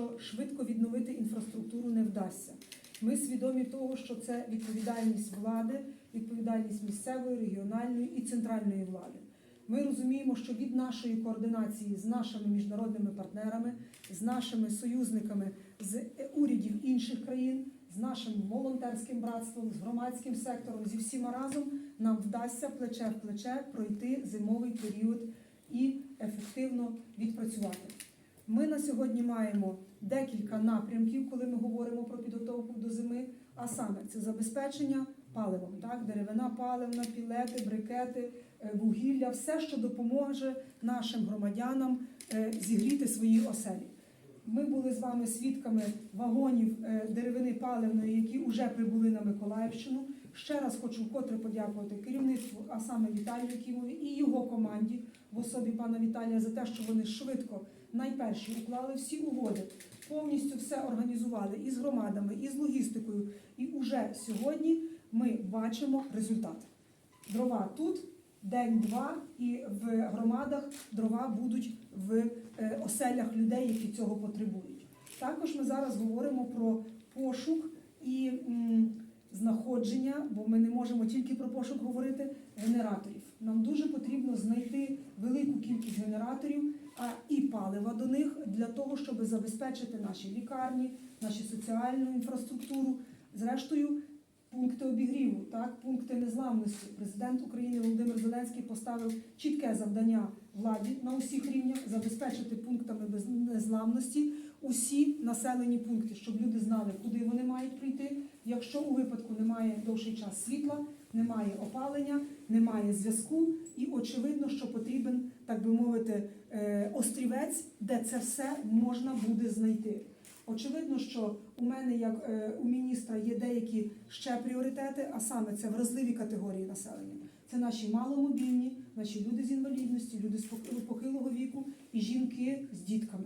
що швидко відновити інфраструктуру не вдасться. Ми свідомі того, що це відповідальність влади, відповідальність місцевої, регіональної і центральної влади. Ми розуміємо, що від нашої координації з нашими міжнародними партнерами, з нашими союзниками з урядів інших країн, з нашим волонтерським братством, з громадським сектором, зі всіма разом нам вдасться плече в плече пройти зимовий період і ефективно відпрацювати. Ми на сьогодні маємо декілька напрямків, коли ми говоримо про підготовку до зими. А саме це забезпечення паливом, так деревина паливна, пілети, брикети, е, вугілля, все, що допоможе нашим громадянам е, зігріти свої оселі. Ми були з вами свідками вагонів е, деревини паливної, які вже прибули на Миколаївщину. Ще раз хочу вкотре подякувати керівництву, а саме Віталію Кімові і його команді в особі пана Віталія за те, що вони швидко найперші уклали всі угоди, повністю все організували і з громадами, і з логістикою. І уже сьогодні ми бачимо результат. Дрова тут день-два, і в громадах дрова будуть в е, оселях людей, які цього потребують. Також ми зараз говоримо про пошук і знаходження, бо ми не можемо тільки про пошук говорити генераторів. Нам дуже потрібно знайти велику кількість генераторів і палива до них для того, щоб забезпечити наші лікарні, нашу соціальну інфраструктуру. Зрештою, пункти обігріву, так, пункти незламності. Президент України Володимир Зеленський поставив чітке завдання владі на усіх рівнях забезпечити пунктами без незламності усі населені пункти, щоб люди знали, куди вони мають прийти. Якщо у випадку немає довший час світла, немає опалення, немає зв'язку, і очевидно, що потрібен, так би мовити, е, острівець, де це все можна буде знайти. Очевидно, що у мене, як е, у міністра, є деякі ще пріоритети, а саме це вразливі категорії населення. Це наші маломобільні, наші люди з інвалідністю, люди з пох- похилого віку і жінки з дітками.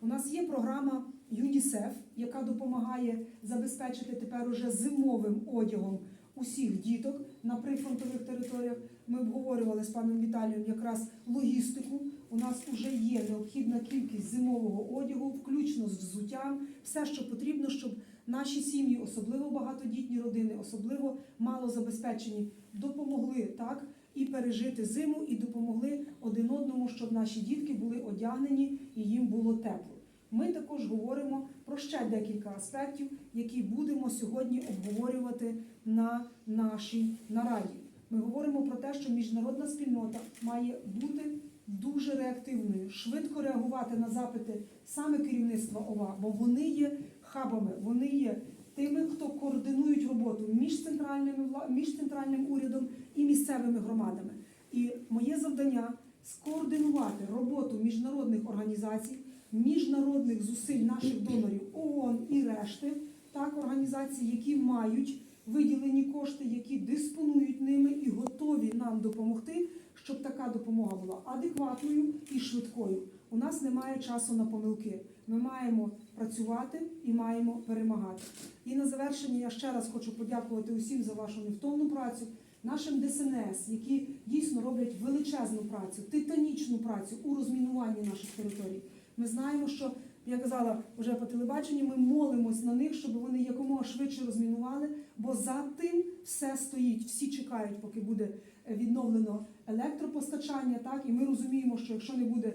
У нас є програма ЮНІСЕФ, яка допомагає забезпечити тепер уже зимовим одягом усіх діток на прифронтових територіях. Ми обговорювали з паном Віталієм якраз логістику. У нас вже є необхідна кількість зимового одягу, включно з взуттям, все, що потрібно, щоб наші сім'ї, особливо багатодітні родини, особливо малозабезпечені, допомогли так і пережити зиму, і допомогли один одному, щоб наші дітки були одягнені і їм було тепло. Ми також говоримо про ще декілька аспектів, які будемо сьогодні обговорювати на нашій нараді. Ми говоримо про те, що міжнародна спільнота має бути дуже реактивною, швидко реагувати на запити саме керівництва ОВА, бо вони є хабами, вони є тими, хто координують роботу між центральними між центральним урядом і місцевими громадами. І моє завдання скоординувати роботу міжнародних організацій, міжнародних зусиль наших донорів ООН і решти, так організацій, які мають виділені кошти, які диспонують ними і готові нам допомогти, щоб така допомога була адекватною і швидкою. У нас немає часу на помилки. Ми маємо працювати і маємо перемагати. І на завершення я ще раз хочу подякувати усім за вашу невтомну працю, нашим ДСНС, які дійсно роблять величезну працю, титанічну працю у розмінуванні наших територій. Ми знаємо, що я казала вже по телебаченню, ми молимось на них, щоб вони якомога швидше розмінували, бо за тим все стоїть. Всі чекають, поки буде е, відновлено електропостачання. Так і ми розуміємо, що якщо не буде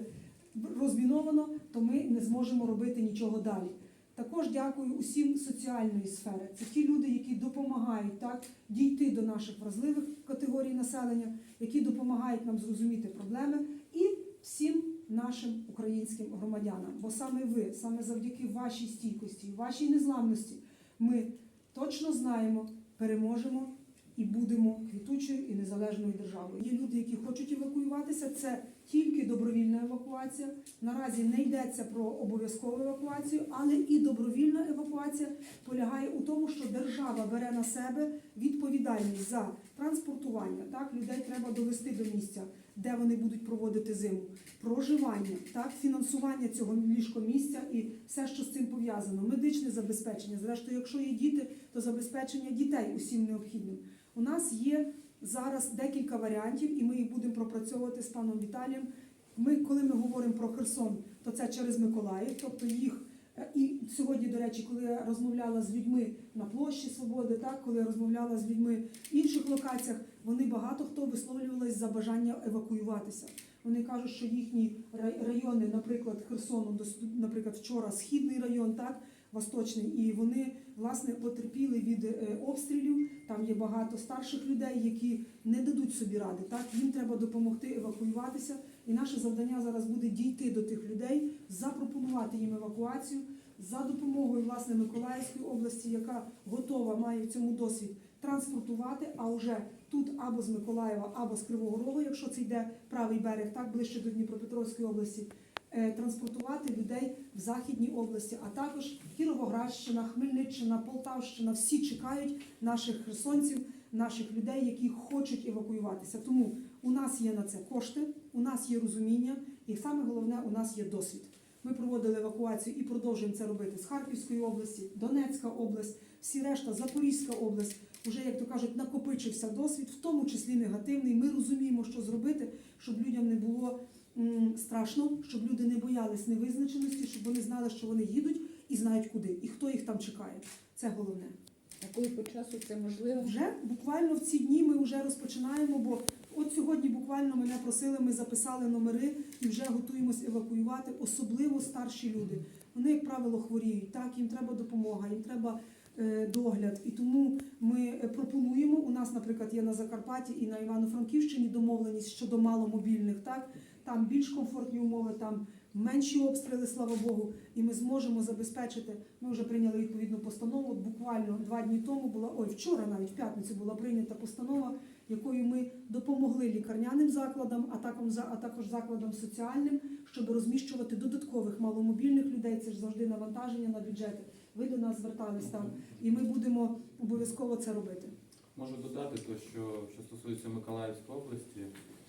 розміновано, то ми не зможемо робити нічого далі. Також дякую усім соціальної сфери. Це ті люди, які допомагають так дійти до наших вразливих категорій населення, які допомагають нам зрозуміти проблеми, і всім нашим українським громадянам. Бо саме ви, саме завдяки вашій стійкості, вашій незламності, ми точно знаємо, переможемо і будемо квітучою і незалежною державою. Є люди, які хочуть евакуюватися. Це тільки добровільна евакуація. Наразі не йдеться про обов'язкову евакуацію, але і добровільна евакуація полягає у тому, що держава бере на себе відповідальність за транспортування. Так, людей треба довести до місця, де вони будуть проводити зиму, проживання, так, фінансування цього ліжкомісця і все, що з цим пов'язано, медичне забезпечення. Зрештою, якщо є діти, то забезпечення дітей усім необхідним. У нас є зараз декілька варіантів, і ми їх будемо пропрацьовувати з паном Віталієм. Ми, коли ми говоримо про Херсон, то це через Миколаїв, тобто їх е, і сьогодні, до речі, коли я розмовляла з людьми на площі Свободи, так коли я розмовляла з людьми в інших локаціях, вони багато хто висловлювались за бажання евакуюватися. Вони кажуть, що їхні райони, наприклад, Херсону, наприклад, вчора східний район, так восточний, і вони власне потерпіли від е, обстрілів. Там є багато старших людей, які не дадуть собі ради. Так їм треба допомогти евакуюватися. І наше завдання зараз буде дійти до тих людей, запропонувати їм евакуацію за допомогою власне Миколаївської області, яка готова має в цьому досвід транспортувати. А вже тут або з Миколаєва, або з Кривого Рогу, якщо це йде правий берег, так ближче до Дніпропетровської області. е, Транспортувати людей в західній області, а також Кіровоградщина, Хмельниччина, Полтавщина всі чекають наших херсонців, наших людей, які хочуть евакуюватися. Тому у нас є на це кошти, у нас є розуміння, і саме головне, у нас є досвід. Ми проводили евакуацію і продовжуємо це робити з Харківської області, Донецька область, всі решта, Запорізька область. Уже, як то кажуть, накопичився досвід, в тому числі негативний. Ми розуміємо, що зробити, щоб людям не було страшно, щоб люди не боялись невизначеності, щоб вони знали, що вони їдуть і знають куди, і хто їх там чекає. Це головне. А коли по часу це можливо? Вже буквально в ці дні ми вже розпочинаємо, бо от сьогодні буквально мене просили, ми записали номери і вже готуємось евакуювати, особливо старші люди. Вони, як правило, хворіють, так, їм треба допомога, їм треба е, догляд. І тому ми е, пропонуємо. У нас, наприклад, є на Закарпатті і на Івано-Франківщині домовленість щодо маломобільних, так там більш комфортні умови, там менші обстріли, слава Богу, і ми зможемо забезпечити. Ми вже прийняли відповідну постанову. Буквально два дні тому була ой, вчора, навіть в п'ятницю була прийнята постанова, якою ми допомогли лікарняним закладам, а також за- також закладам соціальним, щоб розміщувати додаткових маломобільних людей. Це ж завжди навантаження на бюджети. Ви до нас звертались там, і ми будемо обов'язково це робити. Можу додати, то, що, що стосується Миколаївської області,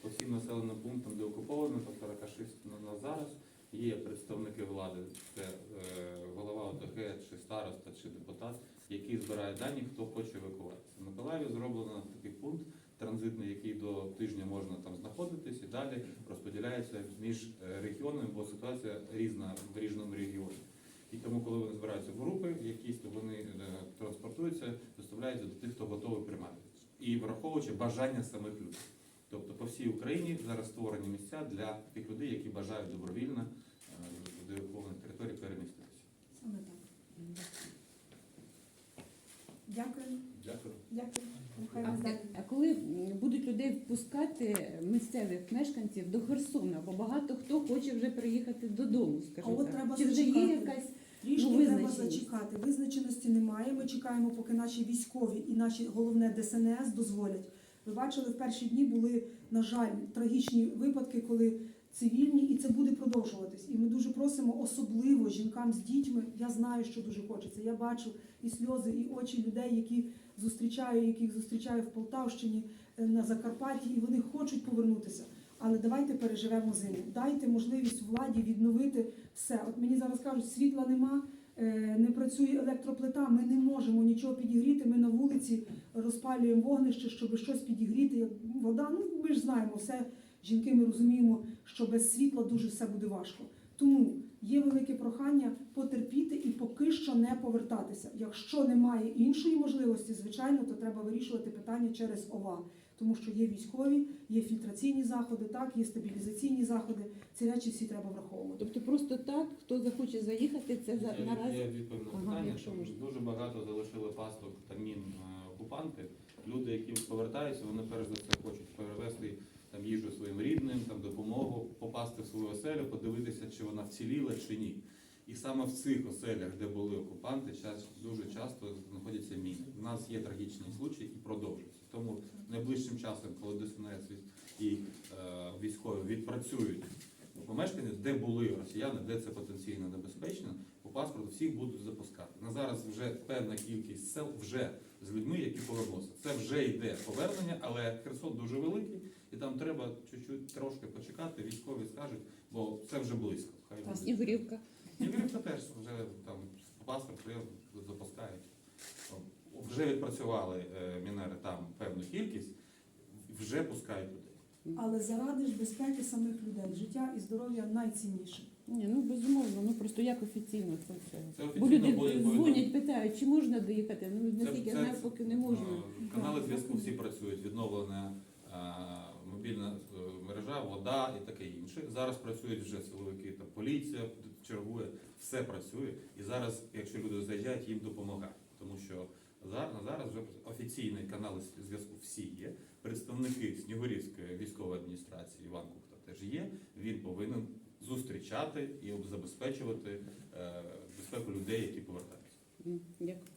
по всім населеним пунктам, де окуповано, тобто Ракашист на, на зараз, є представники влади, це е, голова ОТГ, чи староста, чи депутат, який збирає дані, хто хоче евакуватися. В Миколаєві зроблено такий пункт транзитний, який до тижня можна там знаходитись, і далі розподіляється між е, регіонами, бо ситуація різна в різному регіоні. І тому, коли вони збираються в групи, якісь то вони е, транспортуються, доставляються до тих, хто готовий приймати. І враховуючи бажання самих людей. Тобто по всій Україні зараз створені місця для тих людей, які бажають добровільно е, до окупованих територій переміститися. Саме так. Дякую, Дякую. дякую. Нехай А, вас далі. а коли будуть людей впускати місцевих мешканців до Херсона, бо багато хто хоче вже приїхати додому, А скажімо от так. треба Чи вже є зачекати. якась Трішки Ну, треба визначеність. зачекати. Визначеності немає. Ми чекаємо, поки наші військові і наші головне ДСНС дозволять. Ви бачили, в перші дні були, на жаль, трагічні випадки, коли цивільні, і це буде продовжуватись. І ми дуже просимо, особливо жінкам з дітьми. Я знаю, що дуже хочеться. Я бачу і сльози, і очі людей, які зустрічаю, яких зустрічаю в Полтавщині, е, на Закарпатті, і вони хочуть повернутися. Але давайте переживемо зиму. Дайте можливість владі відновити все. От мені зараз кажуть, світла нема, е, не працює електроплита. Ми не можемо нічого підігріти. Ми на вулиці розпалюємо вогнище, щоб щось підігріти. Вода, ну ми ж знаємо, все жінки. Ми розуміємо, що без світла дуже все буде важко. Тому є велике прохання потерпіти і поки що не повертатися. Якщо немає іншої можливості, звичайно, то треба вирішувати питання через ОВА. Тому що є військові, є фільтраційні заходи, так, є стабілізаційні заходи. Ці речі всі треба враховувати. Тобто просто так, хто захоче заїхати, це за Я, наразі. я відповім на Ага, питання, якщо що можна. дуже багато залишили пасток та мін е, окупанти. Люди, які повертаються, вони перш за все хочуть перевезти там їжу своїм рідним, там допомогу, попасти в свою оселю, подивитися, чи вона вціліла чи ні. І саме в цих оселях, де були окупанти, дуже часто знаходяться міни. У нас є трагічні случаї і продовжуються. Тому найближчим часом, коли ДСНС і е, військові відпрацюють помешкання, де були росіяни, де це потенційно небезпечно, по паспорту всіх будуть запускати. На зараз вже певна кількість сел вже з людьми, які повернуться. Це вже йде повернення, але Херсон дуже великий, і там треба чуть-чуть трошки почекати. Військові скажуть, бо це вже близько. Хай А буде. Снігурівка. Ігорівка теж вже там по паспорту запускають. Вже відпрацювали е, мінери там певну кількість, вже пускають людей. Але заради ж безпеки самих людей, життя і здоров'я найцінніше. Ні, ну безумовно, ну просто як офіційно це все. Це Бо офіційно люди буде дзвонять, питають, чи можна доїхати. Ну наскільки я знаю, поки не можна. Ну, Канали зв'язку всі працюють, відновлена е, мобільна е, мережа, вода і таке інше. Зараз працюють вже силовики, там поліція чергує, все працює. І зараз, якщо люди заїжджають, їм допомагають. Тому що зараз, зараз вже офіційні канали зв'язку всі є. Представники Снігурівської військової адміністрації Іван Кухта теж є. Він повинен зустрічати і забезпечувати е, безпеку людей, які повертаються. Дякую.